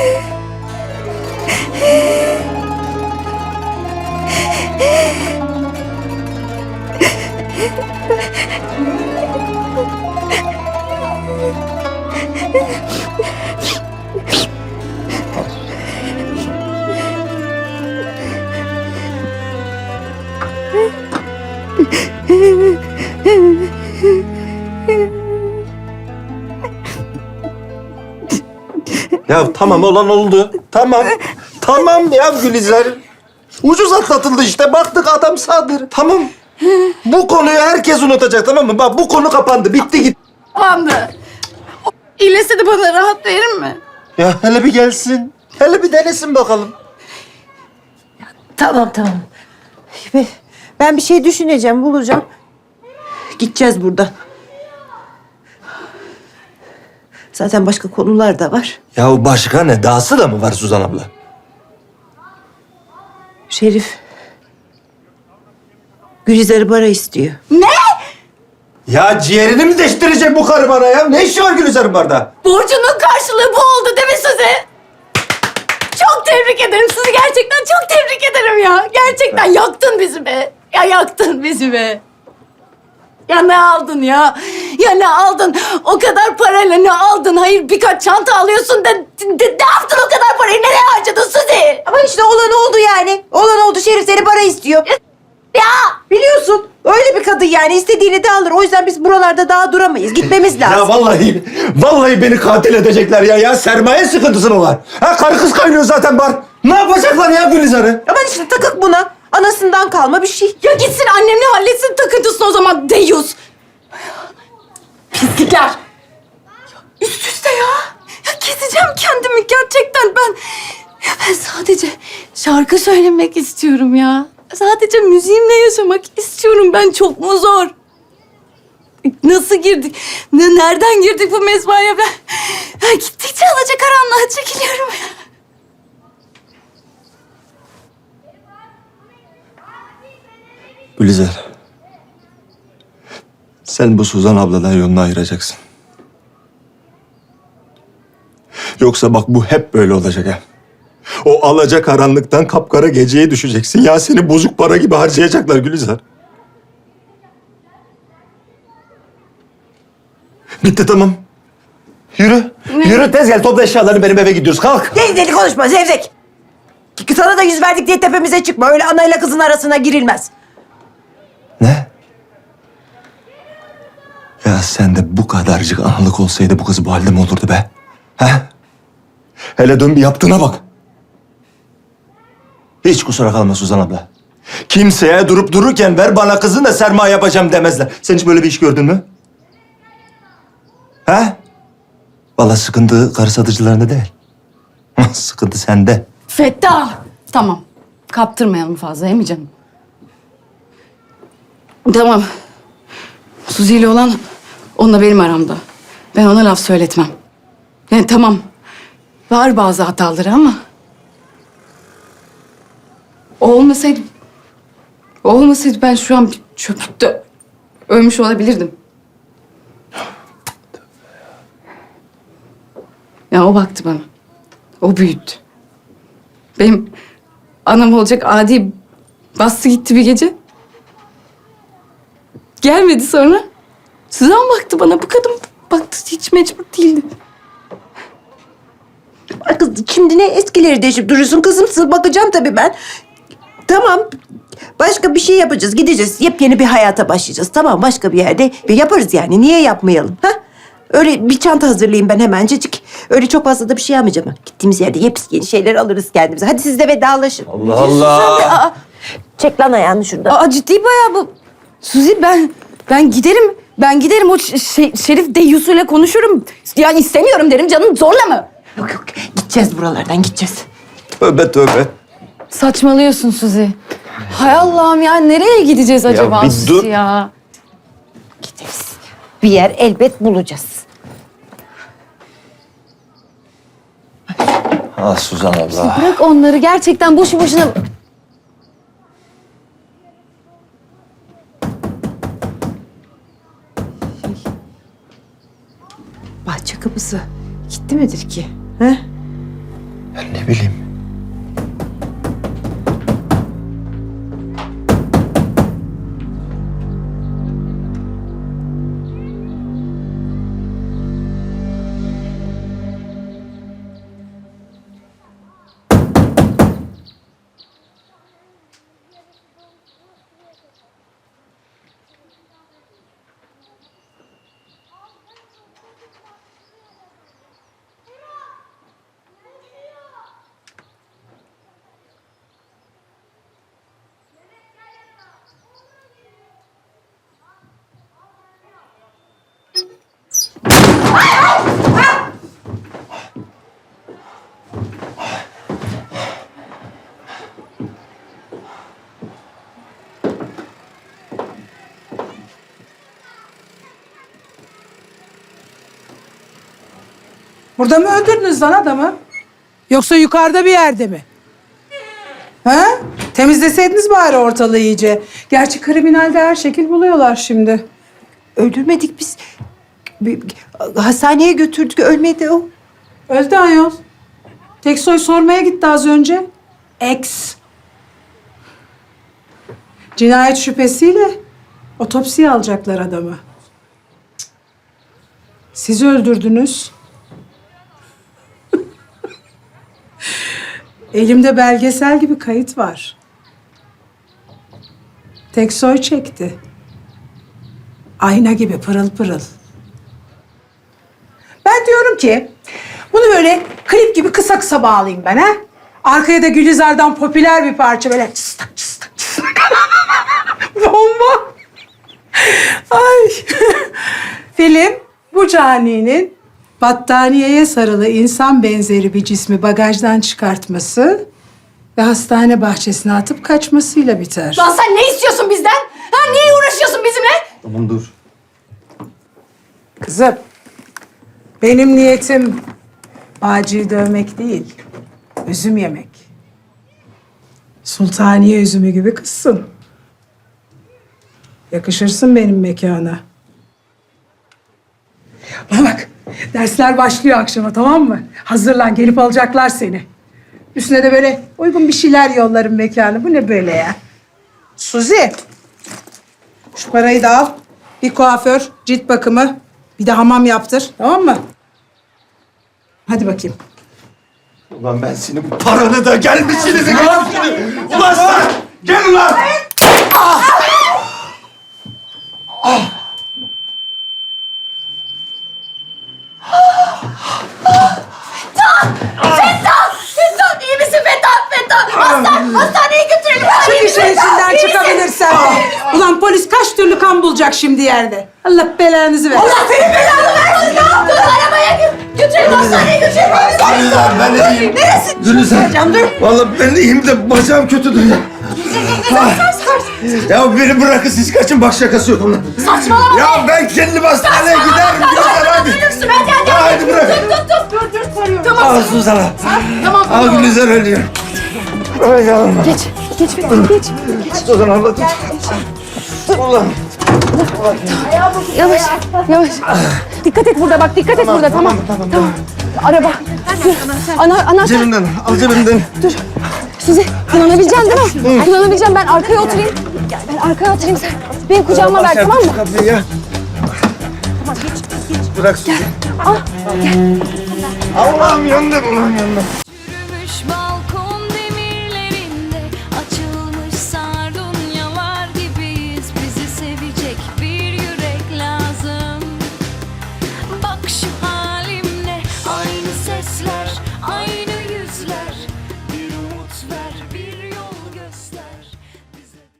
Hey, hey, hey. Ya tamam olan oldu. Tamam. tamam ya Gülizar. Ucuz atlatıldı işte. Baktık adam sadır. Tamam. Bu konuyu herkes unutacak tamam mı? Bak bu konu kapandı. Bitti gitti. Kapandı. İyilese de bana rahat verir mi? Ya hele bir gelsin. Hele bir denesin bakalım. Tamam tamam. Ben- Ben bir şey düşüneceğim, bulacağım. Gideceğiz buradan. Zaten başka konular da var. Ya başka ne? Dahası da mı var Suzan abla? Şerif. Gülizar'ı bara istiyor. Ya ciğerini mi deştirecek bu karı bana ya? Ne işi var Gülizar'ın barda? Borcunun karşılığı bu oldu değil mi Suzi? Çok tebrik ederim sizi gerçekten çok tebrik ederim ya. Gerçekten yaktın bizi be. Ya yaktın bizi be. Ya ne aldın ya? Ya ne aldın? O kadar parayla ne aldın? Hayır birkaç çanta alıyorsun da de- de- ne yaptın o kadar parayı? Nereye harcadın Suzi? Ama işte olan oldu yani. Olan oldu. Şerif seni bara istiyor. Ya Biliyorsun öyle bir kadın yani istediğini de alır. O yüzden biz buralarda daha duramayız. Gitmemiz lazım. Ya vallahi, vallahi beni katil edecekler ya. Ya sermaye sıkıntısı mı var? Ha karı kız kaynıyor zaten bar. Ne yapacaklar ya Gülizar'ı? Ama işte takık buna. Anasından kalma bir şey. Ya gitsin annemle halletsin takıntısını o zaman deyus. Pislikler. Üst üste ya. Ya keseceğim kendimi gerçekten ben. Ya ben sadece şarkı söylemek istiyorum ya. Sadece müziğimle yaşamak istiyorum ben. Çok mu zor? Nasıl girdik? Ne, nereden girdik bu mezbaya ben? Ya gittikçe alacakaranlığa çekiliyorum ya. Gülizar. Sen bu Suzan abladan yolunu ayıracaksın. Yoksa bak bu hep böyle olacak ha. O alaca karanlıktan kapkara geceye düşeceksin. Ya seni bozuk para gibi harcayacaklar Gülizar. Bitti tamam. Yürü. Yürü tez gel topla eşyalarını benim eve gidiyoruz. Kalk. Deli deli konuşma Zevzek. Sana da yüz verdik diye tepemize çıkma. Öyle anayla kızın arasına girilmez. Ne? Ya sen de bu kadarcık analık olsaydı bu kız bu halde mi olurdu be? He? Hele dön bir yaptığına bak. Hiç kusura kalma Suzan abla. Kimseye durup dururken ver bana kızın da sermaye yapacağım demezler. Sen hiç böyle bir iş gördün mü? He? Vallahi sıkıntı karı satıcılarında değil. sıkıntı sende. Fettah. Tamam. Kaptırmayalım fazla değil mi canım? Tamam. Suzi ile olan onunla benim aramda. Ben ona laf söyletmem. Yani tamam. Var bazı hataları ama... Olmasaydı... Olmasaydı ben şu an bir çöplükte ölmüş olabilirdim. Ya o baktı bana. O büyüttü. Benim anam olacak adi bastı gitti bir gece. Gelmedi sonra. Suzan baktı bana. Bu kadın baktı hiç mecbur değildi. Ay Kız şimdi ne eskileri değişip duruyorsun kızım. Sır bakacağım tabii ben. Tamam. Başka bir şey yapacağız. Gideceğiz. Yepyeni bir hayata başlayacağız. Tamam başka bir yerde yaparız yani. Niye yapmayalım? Ha? Öyle bir çanta hazırlayayım ben hemencecik. Öyle çok fazla da bir şey almayacağım. Gittiğimiz yerde yepyeni şeyler alırız kendimize. Hadi siz de vedalaşın. Allah Allah. Aa, Çek lan ayağını şuradan. aa ciddi bayağı bu. Suzi ben ben giderim. Ben giderim o ş- şey, Şerif Deyyus'uyla konuşurum. Yani istemiyorum derim canım zorla mı? Yok yok. Gideceğiz buralardan gideceğiz. Tövbe tövbe. Saçmalıyorsun Suzi. Hay Allah'ım ya nereye gideceğiz acaba bir Suzi dur. ya? Gideriz. Bir yer elbet bulacağız. Ah Suzan abla. Bırak onları gerçekten boşu boşuna... Bahçe kapısı gitti midir ki? He? Ben ne bileyim. Burada mı öldürdünüz lan adamı? Yoksa yukarıda bir yerde mi? Ha? Temizleseydiniz bari ortalığı iyice. Gerçi kriminalde her şekil buluyorlar şimdi. Öldürmedik biz. Bir- Hastaneye götürdük ölmedi o. Öldü ayol. Teksoy sormaya gitti az önce. Ex. Cinayet şüphesiyle otopsiye alacaklar adamı. Siz öldürdünüz. Elimde belgesel gibi kayıt var. Teksoy çekti. Ayna gibi pırıl pırıl. Ben diyorum ki bunu böyle klip gibi kısa kısa bağlayayım ben ha. Arkaya da Gülizar'dan popüler bir parça böyle çıstak çıstak çıstak. Bomba. Ay. Film bu caninin battaniyeye sarılı insan benzeri bir cismi bagajdan çıkartması ve hastane bahçesine atıp kaçmasıyla biter. Lan sen ne istiyorsun bizden? Ha niye uğraşıyorsun bizimle? Tamam dur. Kızım, benim niyetim Bağcı'yı dövmek değil, üzüm yemek. Sultaniye üzümü gibi kızsın. Yakışırsın benim mekana. Bana bak, dersler başlıyor akşama tamam mı? Hazırlan, gelip alacaklar seni. Üstüne de böyle uygun bir şeyler yollarım mekana. Bu ne böyle ya? Suzi, şu parayı da al. Bir kuaför, cilt bakımı, bir de hamam yaptır. Tamam mı? Hadi bakayım. Ulan ben senin paranı da gelmişsiniz. Ulan sen! Gel ulan! Fettah! Fettah iyi misin Fettah? Fettah! Hastane, hastaneye götürelim. Çık İyi işin içinden çıkabilirsen. Ulan polis kaç türlü kan bulacak şimdi yerde. Allah belanızı versin. Allah senin belanı versin. Ne yaptın? Arabaya gö- götürelim hastaneye götürelim. Gülizar ben de iyiyim. Neresi? Gülizar. Vallahi ben de iyiyim de bacağım kötüdür ya. Ah. Ya beni bırakın siz kaçın bak şakası yok bunun. Saçmalama. Ya ben kendim hastaneye giderim. Gülizar hadi. Ölürsün hadi hadi. Ya hadi bırak. Tamam. Al Suzan'a. Tamam. Tamam. Gülizar ölüyor. Ay yavrum. Geç. Geç Fettah geç. Suzan abla tut. Ulan. Yavaş. Yavaş. Dikkat et burada bak dikkat et burada tamam. Tamam. Araba. Dur. Ana, anahtar. Cebimden al cebimden. Sizi kullanabileceksin değil mi? Kullanabileceğim. Ben arkaya oturayım. Ben arkaya oturayım sen. Benim kucağıma ver tamam mı? Kapıyı ya. Bırak Suzan. Al. Allah'ım yandım ulan yandım.